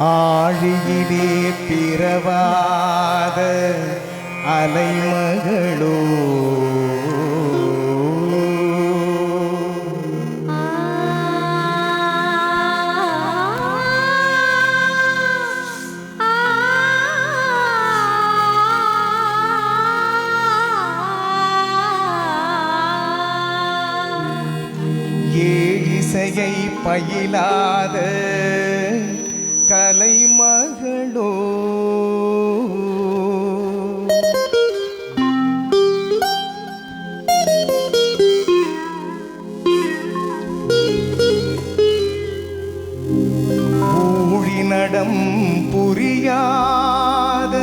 ஆழியிலே பிறவாத அலைமகளோ. ஏழிசையை பயிலாத கலைமகளோ ஊழி நடம் புரியாத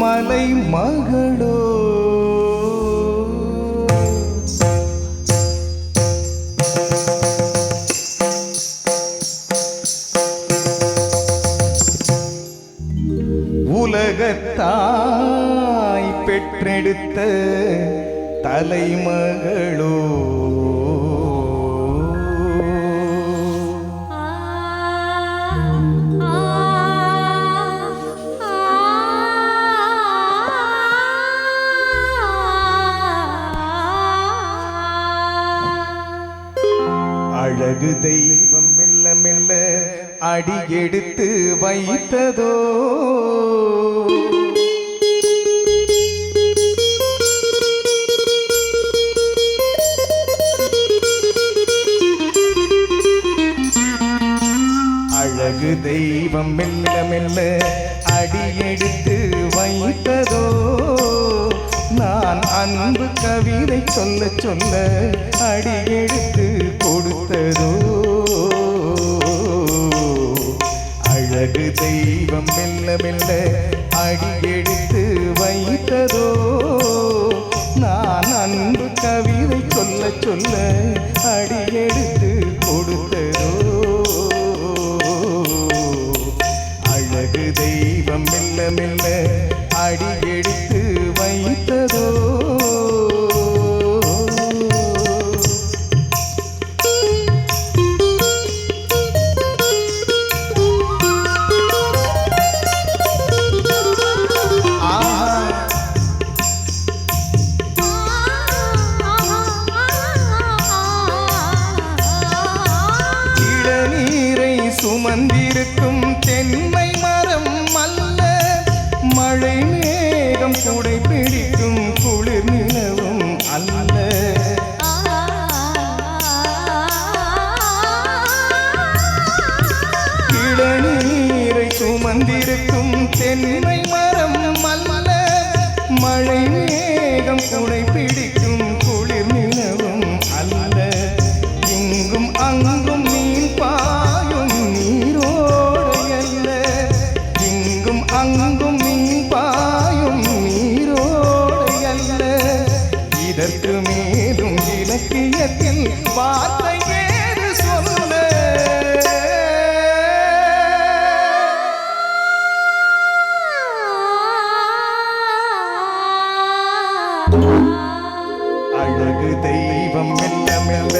மலை மகளோ. தாய் பெற்றெடுத்த தலைமகளோ. அழகு தெய்வம் மெல்ல மெல்ல அடியெடுத்து வைத்ததோ. அழகு தெய்வம் மெல்ல மெல்ல அடியெடுத்து வைத்ததோ? நான் அன்பு கவிதை சொல்ல சொல்ல அடியெடுத்து கொடுத்ததோ? அழகு தெய்வம் மெல்ல மெல்ல அடியெடுத்து வைத்ததோ? நான் அன்பு கவிதை சொல்ல சொல்ல அடியெடுத்து வந்திருக்கும் தென் மேலும் இலக்கியத்தின் வார்த்தை ஏறு சொல்ல. அழகு தெய்வம் மெல்ல மெல்ல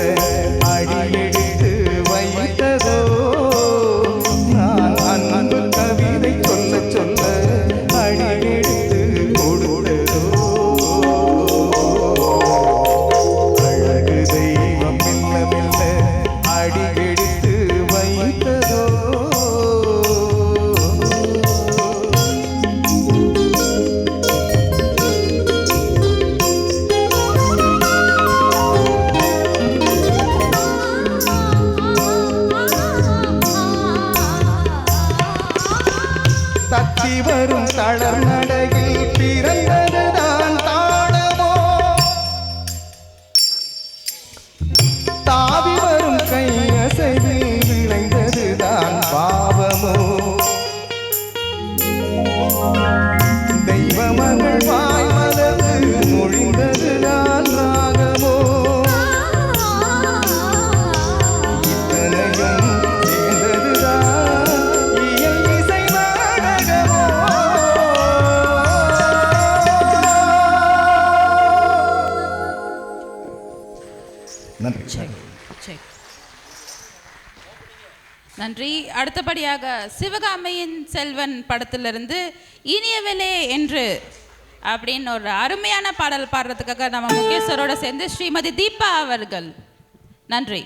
நன்றி. நன்றி. அடுத்தபடியாக சிவகாமையின் செல்வன் படத்திலிருந்து இனியவளே என்று அப்படின்னு ஒரு அருமையான பாடல் பாடுறதுக்காக நம்ம முகேஸ்வரோட சேர்ந்து ஸ்ரீமதி தீபா அவர்கள். நன்றி.